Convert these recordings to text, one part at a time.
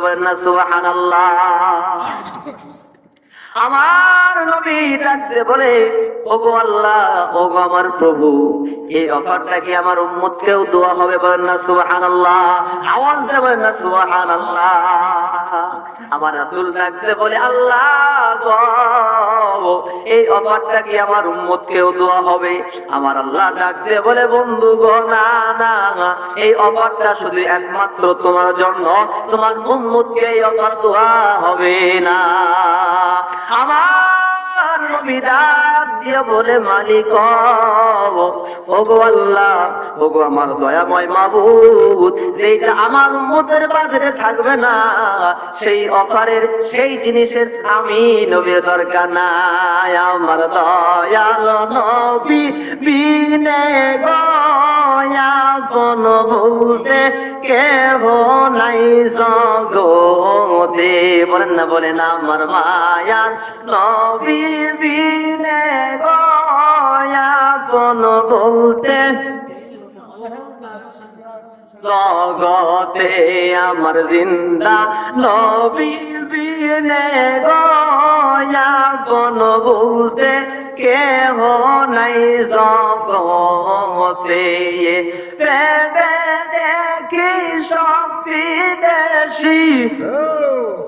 বলেন না সুবহানাল্লাহ আমার নবী ডাকতে বলে, ওগো আল্লাহ, ওগো আমার প্রভু, এই অফারটা কি আমার উম্মত কেউ দোয়া হবে? বলেন, না, সুবহানাল্লাহ। আওয়াজ দেবেন না, সুবহানাল্লাহ। আমার রাসূল ডাকতে বলে, আল্লাহ এই অফারটা কি আমার উম্মত কেউ দোয়া হবে? আমার আল্লাহ ডাকতে বলে, বন্ধু গো, না না এই অফারটা শুধু একমাত্র তোমার জন্য। তোমার উম্মতকে এই অফার দোয়া হবে না। আমার নবী ডাক দিয়ে বলে মালিক ওগো আল্লাহ, ওগো আমার দয়াময় মাবুদ যেটা আমার উম্মতের বাজারে থাকবে না, সেই অফারের, সেই জিনিসের আমি নবীর দরকার নাই। আমার দয়াল নবী বিনে গয়াপন বলতে কেহ নাই জগতে। বলেন না, বলেন আমার মায়ার নবী বিনে গয়াপন বলতে জগতে আমার জিন্দা নবী বিনে গয়াপন বলতে কেহ নাই জগতে। পেবে দেখি সব বিদেশি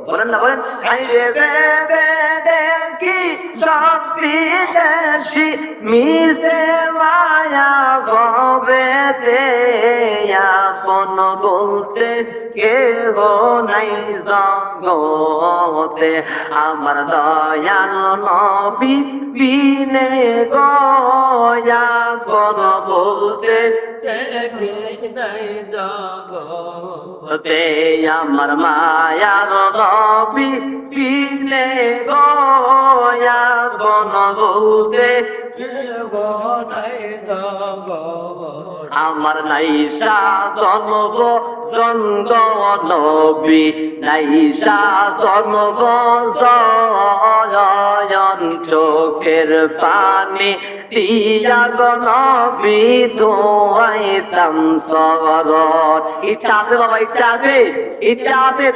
বলেন না বলেন। আইরে বেবে দেখি সব বিদেশি মিশে মায়া ভবেতে আপন বলতে কেহ নাই জগতে। আমার দয়াল নবী বিনে গয়া কর বলতে হতে আমার মায়ার রবি পিনে গয়া বন বলতে আমার নাইসা জন্ম জন্ম নবী নাইসা জন্ম জয়ন চোখের পানি ইচ্ছা আছে ইচ্ছা আছে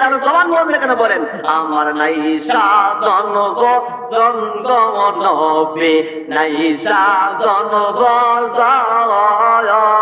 আমার নাইসা জন্ম নবী নাইসা জন্ম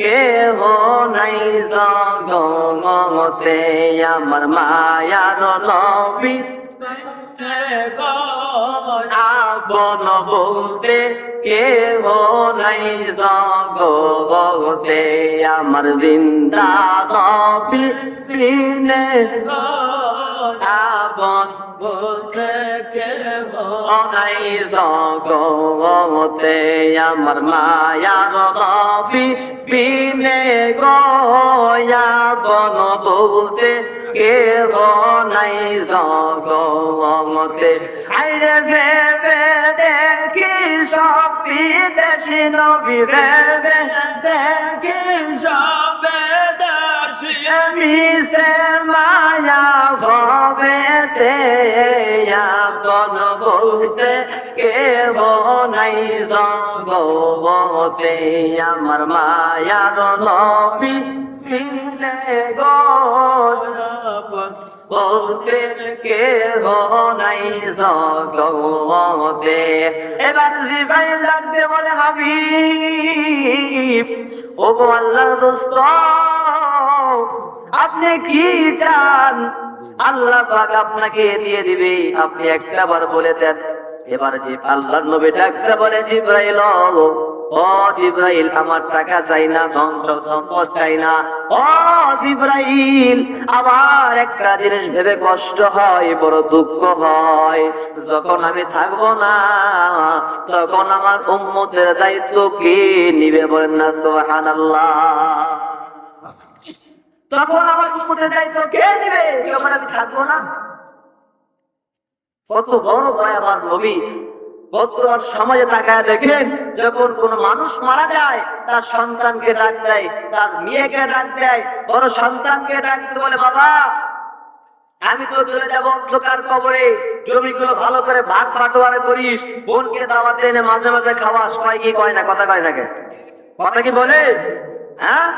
কেহ নাই জগমতে, আমার মায়ার নবী। আপন বলতে কেহ নাই জগতে আমার জিন্দা নবী। বিনে আপন বলতে কেহ নাই জগতে আমার মায়ার নবী বিনে গয়া বন বলতে কেহ নাই জগতে। আইরে ভেবে দেখি সব বিদেশি নবী, ভেবে দেখি সব বিদেশি মিশে বন বলতে কেহ নাই জগতে। আমার মায়ার নবী মিলে বলতে কেহ নাই জগতে। এবার জিবাই লাগতে বলে, হাবিব ও আল্লাহর দোস্ত, আপনি কি চান? আল্লাহ পাক আপনাকে দিয়ে দিবে। আপনি একটা বার বলে দেন। এবার যে আল্লাহর নবী ডাকতে বলে জিব্রাইল, ও জিব্রাইল, আমার টাকা চাই না, ধন সম্পদ চাই না। ও জিব্রাইল, আমার একটা জিনিস ভেবে কষ্ট হয়, বড় দুঃখ হয়। যখন আমি থাকব না, তখন আমার উম্মতের দায়িত্ব কে নিবে বলেন না, সুবহানাল্লাহ? তখন আমার উম্মতের দায়িত্ব কে নিবে? যখন আমি থাকব না। কত বড় দয়া আমার নবী। বর্তমান সমাজে তাকায় দেখেন, যখন কোন মানুষ মারা যায়, তার সন্তানকে ডাক দেয়, তার মেয়েকে ডাক দেয়, বড় সন্তানকে ডাকতে বলে, বাবা, আমি তো চলে যাব অন্ধকার কবরে। জমিগুলো ভালো করে ভাগ বাটোয়ারা করিস, বোনকে দাওয়াতে এনে মাঝে মাঝে খাওয়াস। কয় কি, কয় না, কথা কয় নাকি কথা কি বলে? হ্যাঁ?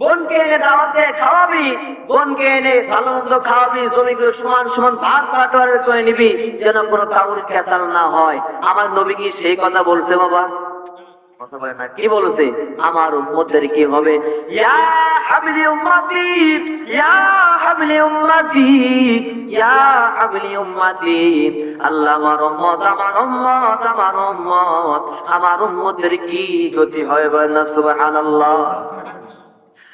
বোনকে এনে দাওয়াতে খাওয়াবি, বোনকে এনে ভালো মন্দ খাওয়াবি, জমিগুলো সমান সমান ভাগ বাটোয়ারা করে নিবি, যেন কোনো কাউর কেসাল না হয়। আমার নবী কি সেই কথা বলছে বাবা? কি বলছে? আমার উম্মতের কি হবে? ইয়া হাবলি উম্মতি, ইয়া হাবলি উম্মতি, ইয়া হাবলি উম্মতি। আল্লাহ আমার উম্মত আমার উম্মত আমার উম্মত। আমার উম্মতের কি গতি হয় বলেন সুবহানাল্লাহ।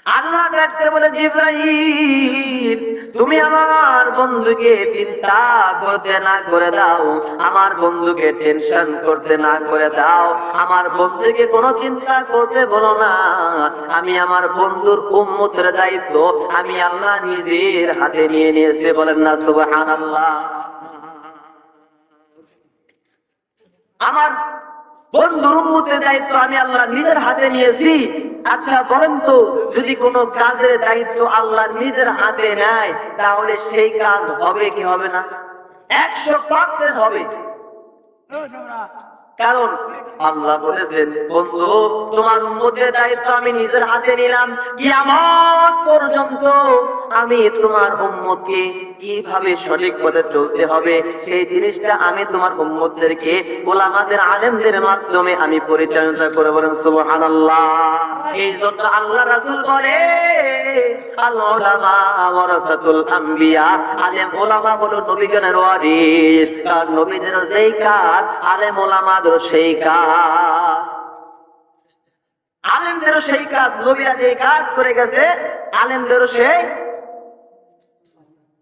আল্লাহ ডাকতে বলে জিব্রাহিম তুমি আমার বন্ধুকে চিন্তা করতে না করে দাও। আমার বন্ধুকে টেনশন করতে না করে দাও। আমার বন্ধুকে কোনো চিন্তা করতে বলো না। আমি আমার বন্ধুর উম্মতের দায়িত্ব আমি আল্লাহ নিজের হাতে নিয়ে নিয়েছে। বলেন না, সুবহানাল্লাহ। আমার বন্ধুর উম্মতের দায়িত্ব আমি আল্লাহ নিজের হাতে নিয়েছি। আচ্ছা বলেন তো, যদি কোনো কাজের দায়িত্ব আল্লাহ নিজের হাতে নেয়, তাহলে সেই কাজ হবে কি হবে না? একশো পার্সেন্ট হবে। কারণ আল্লাহ বলেছেন, বন্ধু, তোমার উম্মতের দায়িত্ব আমি নিজের হাতে নিলাম। কি আমার পর্যন্ত আমি তোমার উম্মতকে কীভাবে সঠিক পথে চলতে হবে, সেই জিনিসটা আমি তোমার উম্মতদেরকে, ওলামাদের আলেমদের মাধ্যমে আমি পরিচালনা করে বলেন সুবহানাল্লাহ। এই জন্য আল্লাহ রাসূল বলে, আল উলামা ওয়ারাসাতুল আলেম ওলামা হলো নবীগণের ওয়ারিস নবীদের যেই কাজ, আলেম ওলামাদের সেই কাজ। আলেমদেরও সেই কাজ, নবীরা যে কাজ করে গেছে, আলেমদেরও সেই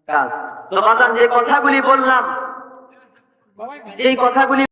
কাজ। তো বাজান যে কথাগুলি বললাম যে কথাগুলি